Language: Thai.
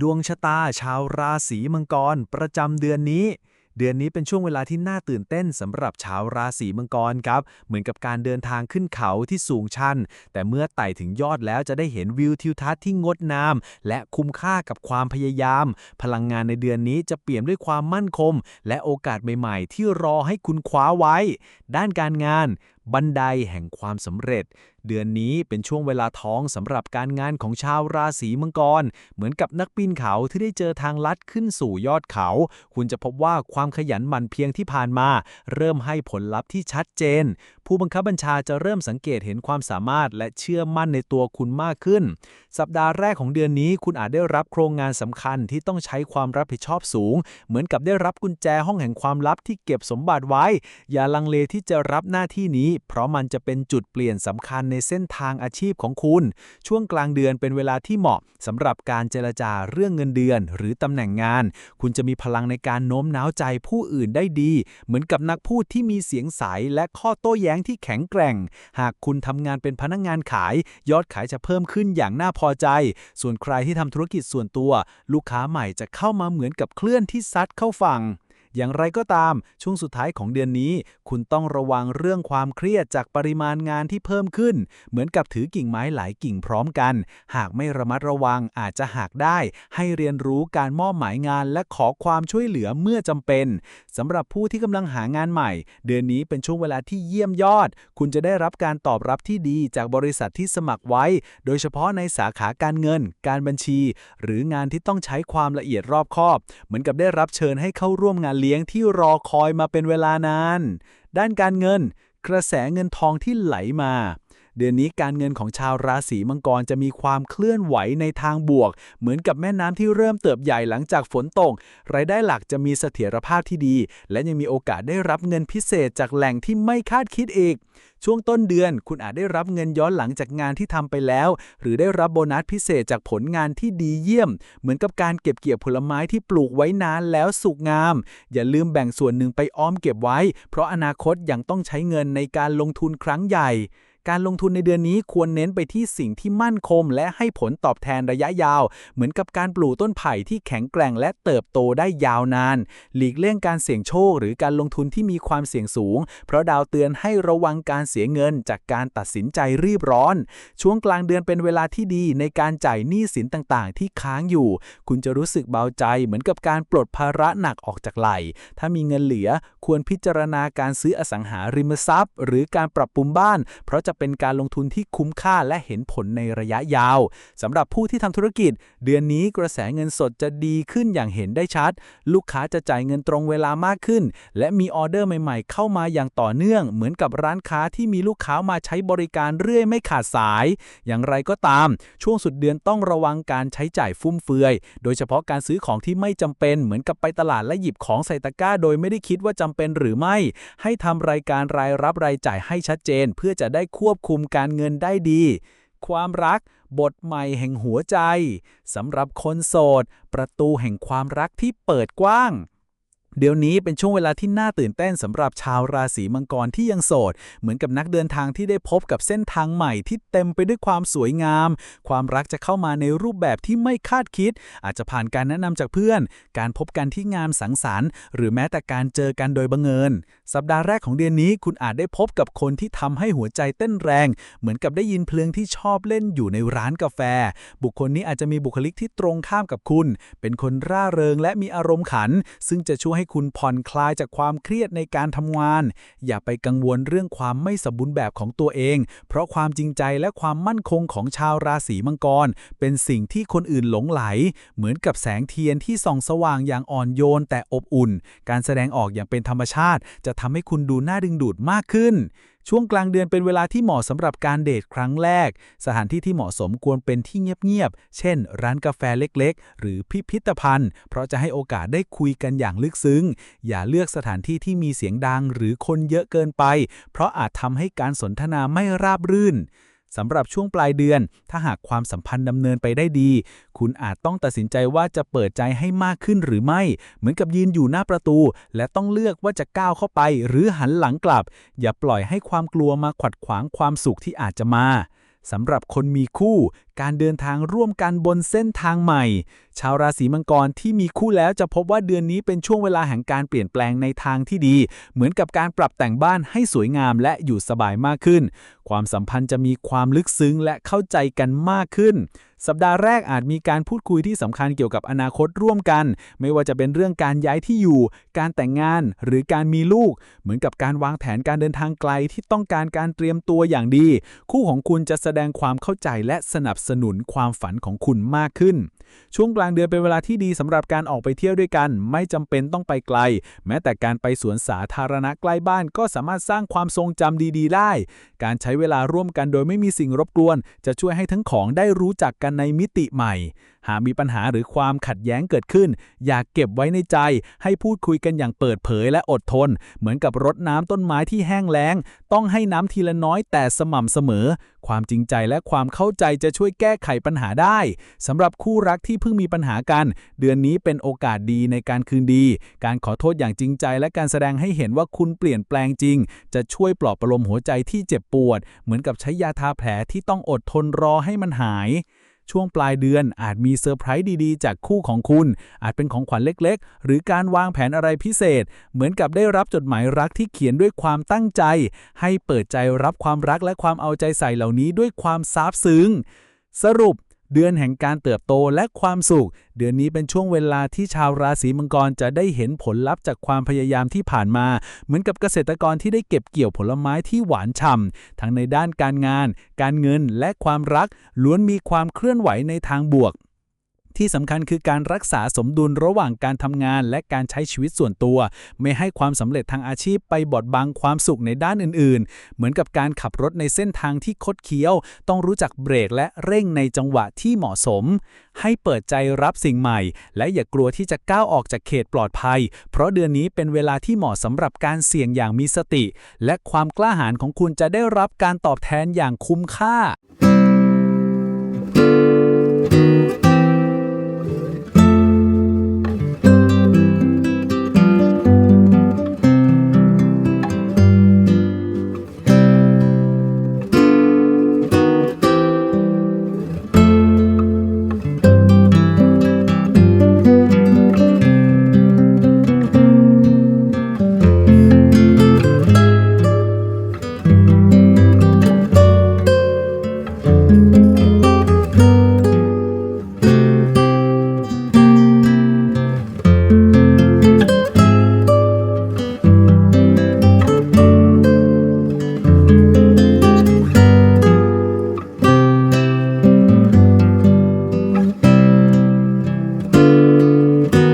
ดวงชะตาชาวราศีมังกร ประจำเดือนนี้ เดือนนี้เป็นช่วงเวลาที่น่าตื่นเต้นสำหรับชาวราศีมังกรครับ เหมือนกับการเดินทางขึ้นเขาที่สูงชัน แต่เมื่อไต่ถึงยอดแล้วจะได้เห็นวิวทิวทัศน์ที่งดงาม และคุ้มค่ากับความพยายาม พลังงานในเดือนนี้จะเปี่ยมด้วยความมั่นคงและโอกาสใหม่ ๆ ที่รอให้คุณคว้าไว้ ด้านการงานบันไดแห่งความสำเร็จ เดือนนี้เป็นช่วงเวลาท้องสำหรับการงานของชาวราศีมังกร เหมือนกับนักปีนเขาที่ได้เจอทางลัดขึ้นสู่ยอดเขา คุณจะพบว่าความขยันหมั่นเพียรที่ผ่านมา เริ่มให้ผลลัพธ์ที่ชัดเจน ผู้บังคับบัญชาจะเริ่มสังเกตเห็นความสามารถและเชื่อมั่นในตัวคุณมากขึ้น สัปดาห์แรกของเดือนนี้คุณอาจได้รับโครงงานสำคัญที่ต้องใช้ความรับผิดชอบสูง เหมือนกับได้รับกุญแจห้องแห่งความลับที่เก็บสมบัติไว้ อย่าลังเลที่จะรับหน้าที่นี้ เพราะมันจะเป็นจุดเปลี่ยนสำคัญในเส้นทางอาชีพของคุณ ช่วงกลางเดือนเป็นเวลาที่เหมาะสำหรับการเจรจาเรื่องเงินเดือน หรือตำแหน่งงาน คุณจะมีพลังในการโน้มน้าวใจผู้อื่นได้ดี เหมือนกับนักพูดที่มีเสียงใสและข้อโต้แย้งที่แข็งแกร่ง หากคุณทำงานเป็นพนักงานขาย ยอดขายจะเพิ่มขึ้นอย่างน่าพอใจ ส่วนใครที่ทำธุรกิจส่วนตัว ลูกค้าใหม่จะเข้ามาเหมือนกับเคลื่อนที่ซัดเข้าฝั่ง อย่างไรก็ตาม ช่วงสุดท้ายของเดือนนี้ คุณต้องระวังเรื่องความเครียดจากปริมาณงานที่เพิ่มขึ้น เหมือนกับถือกิ่งไม้หลายกิ่งพร้อมกัน หากไม่ระมัดระวังอาจจะหักได้ ให้เรียนรู้การมอบหมายงานและขอความช่วยเหลือเมื่อจำเป็นสำหรับผู้ที่กำลังหางานใหม่ เดือนนี้เป็นช่วงเวลาที่เยี่ยมยอด คุณจะได้รับการตอบรับที่ดีจากบริษัทที่สมัครไว้ โดยเฉพาะในสาขาการเงิน การบัญชี หรืองานที่ต้องใช้ความละเอียดรอบคอบ เหมือนกับได้รับเชิญให้เข้าร่วมงานเลี้ยงที่รอคอยมาเป็นเวลานาน ด้านการเงิน กระแสเงินทองที่ไหลมา เดือนนี้การเงินของชาวราศีมังกรจะมีความเคลื่อนไหวในทางบวก เหมือนกับแม่น้ำที่เริ่มเติบใหญ่หลังจากฝนตก รายได้หลักจะมีเสถียรภาพที่ดี และยังมีโอกาสได้รับเงินพิเศษจากแหล่งที่ไม่คาดคิดอีก ช่วงต้นเดือนคุณอาจได้รับเงินย้อนหลังจากงานที่ทำไปแล้ว หรือได้รับโบนัสพิเศษจากผลงานที่ดีเยี่ยม เหมือนกับการเก็บเกี่ยวผลไม้ที่ปลูกไว้นานแล้วสุกงาม อย่าลืมแบ่งส่วนหนึ่งไปออมเก็บไว้ เพราะอนาคตยังต้องใช้เงินในการลงทุนครั้งใหญ่ การลงทุนในเดือนนี้ควรเน้นไปที่สิ่งที่มั่นคงและให้ผลตอบแทนระยะยาว เหมือนกับการปลูกต้นไผ่ที่แข็งแกร่งและเติบโตได้ยาวนาน หลีกเลี่ยงการเสี่ยงโชค หรือการลงทุนที่มีความเสี่ยงสูง เพราะดาวเตือนให้ระวังการเสียเงินจากการตัดสินใจรีบร้อน ช่วงกลางเดือนเป็นเวลาที่ดีในการจ่ายหนี้สินต่างๆ ที่ค้างอยู่ คุณจะรู้สึกเบาใจเหมือนกับการปลดภาระหนักออกจากไหล่ถ้ามีเงินเหลือควรพิจารณาการซื้ออสังหาริมทรัพย์ หรือการปรับปรุงบ้าน เพราะจะเป็นการลงทุนที่คุ้มค่าและเห็นผลในระยะยาวสำหรับผู้ที่ทำธุรกิจ เดือนนี้กระแสเงินสดจะดีขึ้นอย่างเห็นได้ชัด ลูกค้าจะจ่ายเงินตรงเวลามากขึ้น และมีออเดอร์ใหม่ๆ เข้ามาอย่างต่อเนื่อง เหมือนกับร้านค้าที่มีลูกค้ามาใช้บริการเรื่อยไม่ขาดสาย อย่างไรก็ตาม ช่วงสุดเดือนต้องระวังการใช้จ่ายฟุ่มเฟือย โดยเฉพาะการซื้อของที่ไม่จำเป็น เหมือนกับไปตลาดและหยิบของใส่ตะกร้า โดยไม่ได้คิดว่าจำเป็นหรือไม่ ให้ทำรายการรายรับรายจ่ายให้ชัดเจน เพื่อจะได้ควบคุมการเงินได้ดี ความรัก บทใหม่แห่งหัวใจสำหรับคนโสด ประตูแห่งความรักที่เปิดกว้าง เดี๋ยวนี้เป็นช่วงเวลาที่น่าตื่นเต้นสำหรับชาวราศีมังกรที่ยังโสด เหมือนกับนักเดินทางที่ได้พบกับเส้นทางใหม่ที่เต็มไปด้วยความสวยงาม ความรักจะเข้ามาในรูปแบบที่ไม่คาดคิด อาจจะผ่านการแนะนำจากเพื่อน การพบกันที่งานสังสรรค์ หรือแม้แต่การเจอกันโดยบังเอิญ สัปดาห์แรกของเดือนนี้คุณอาจได้พบกับคนที่ทำให้หัวใจเต้นแรง เหมือนกับได้ยินเพลงที่ชอบเล่นอยู่ในร้านกาแฟ บุคคลนี้อาจจะมีบุคลิกที่ตรงข้ามกับคุณ เป็นคนร่าเริงและมีอารมณ์ขัน ซึ่งจะช่วยให้คุณผ่อนคลายจากความเครียดในการทำงาน อย่าไปกังวลเรื่องความไม่สมบูรณ์แบบของตัวเอง เพราะความจริงใจและความมั่นคงของชาวราศีมังกร เป็นสิ่งที่คนอื่นหลงไหล เหมือนกับแสงเทียนที่ส่องสว่างอย่างอ่อนโยนแต่อบอุ่น การแสดงออกอย่างเป็นธรรมชาติ จะทำให้คุณดูน่าดึงดูดมากขึ้น ช่วงกลางเดือนเป็นเวลาที่เหมาะสำหรับการเดทครั้งแรก สถานที่ที่เหมาะสมควรเป็นที่เงียบๆ เช่น ร้านกาแฟเล็กๆ หรือพิพิธภัณฑ์ เพราะจะให้โอกาสได้คุยกันอย่างลึกซึ้ง อย่าเลือกสถานที่ที่มีเสียงดังหรือคนเยอะเกินไป เพราะอาจทำให้การสนทนาไม่ราบรื่น สำหรับช่วงปลายเดือน ถ้าหากความสัมพันธ์ดำเนินไปได้ดี คุณอาจต้องตัดสินใจว่าจะเปิดใจให้มากขึ้นหรือไม่ เหมือนกับยืนอยู่หน้าประตู และต้องเลือกว่าจะก้าวเข้าไป หรือหันหลังกลับ อย่าปล่อยให้ความกลัวมาขวัดขวางความสุขที่อาจจะมาสำหรับคนมีคู่ การเดินทางร่วมกันบนเส้นทางใหม่ ชาวราศีมังกรที่มีคู่แล้วจะพบว่าเดือนนี้เป็นช่วงเวลาแห่งการเปลี่ยนแปลงในทางที่ดี เหมือนกับการปรับแต่งบ้านให้สวยงามและอยู่สบายมากขึ้น ความสัมพันธ์จะมีความลึกซึ้งและเข้าใจกันมากขึ้น สัปดาห์แรกอาจมีการพูดคุยที่สำคัญเกี่ยวกับอนาคตร่วมกัน ไม่ว่าจะเป็นเรื่องการย้ายที่อยู่ การแต่งงาน หรือการมีลูก เหมือนกับการวางแผนการเดินทางไกลที่ต้องการการเตรียมตัวอย่างดี คู่ของคุณจะแสดงความเข้าใจและสนับสนุนความฝันของคุณมากขึ้น ช่วงกลางเดือนเป็นเวลาที่ดีสำหรับการออกไปเที่ยวด้วยกัน ไม่จำเป็นต้องไปไกล แม้แต่การไปสวนสาธารณะใกล้บ้านก็สามารถสร้างความทรงจำดี ๆ ได้ การใช้เวลาร่วมกันโดยไม่มีสิ่งรบกวน จะช่วยให้ทั้งของได้รู้จักกันในมิติใหม่ หากมีปัญหาหรือความขัดแย้งเกิดขึ้น อย่ากเก็บไว้ในใจ ให้พูดคุยกันอย่างเปิดเผยและอดทน เหมือนกับรดน้ำต้นไม้ที่แห้งแล้ง ต้องให้น้ำทีละน้อยแต่สม่ำเสมอ ความจริงใจและความเข้าใจจะช่วยแก้ไขปัญหาได้สำหรับคู่รักที่เพิ่งมีปัญหากัน เดือนนี้เป็นโอกาสดีในการคืนดี การขอโทษอย่างจริงใจและการแสดงให้เห็นว่าคุณเปลี่ยนแปลงจริง จะช่วยปลอบประโลมหัวใจที่เจ็บปวด เหมือนกับใช้ยาทาแผลที่ต้องอดทนรอให้มันหาย ช่วงปลายเดือนอาจมีเซอร์ไพรส์ดีๆ จากคู่ของคุณ อาจเป็นของขวัญเล็กๆ หรือการวางแผนอะไรพิเศษ เหมือนกับได้รับจดหมายรักที่เขียนด้วยความตั้งใจ ให้เปิดใจรับความรักและความเอาใจใส่เหล่านี้ด้วยความซาบซึ้งสรุป เดือนแห่งการเติบโตและความสุข เดือนนี้เป็นช่วงเวลาที่ชาวราศีมังกรจะได้เห็นผลลัพธ์จากความพยายามที่ผ่านมา เหมือนกับเกษตรกรที่ได้เก็บเกี่ยวผลไม้ที่หวานฉ่ำทั้งในด้านการงาน การเงินและความรักล้วนมีความเคลื่อนไหวในทางบวก ที่สำคัญคือการรักษาสมดุลระหว่างการทำงานและการใช้ชีวิตส่วนตัว ไม่ให้ความสำเร็จทางอาชีพไปบดบังความสุขในด้านอื่น ๆ เหมือนกับการขับรถในเส้นทางที่คดเคี้ยว ต้องรู้จักเบรกและเร่งในจังหวะที่เหมาะสม ให้เปิดใจรับสิ่งใหม่ และอย่ากลัวที่จะก้าวออกจากเขตปลอดภัย เพราะเดือนนี้เป็นเวลาที่เหมาะสำหรับการเสี่ยงอย่างมีสติ และความกล้าหาญของคุณจะได้รับการตอบแทนอย่างคุ้มค่า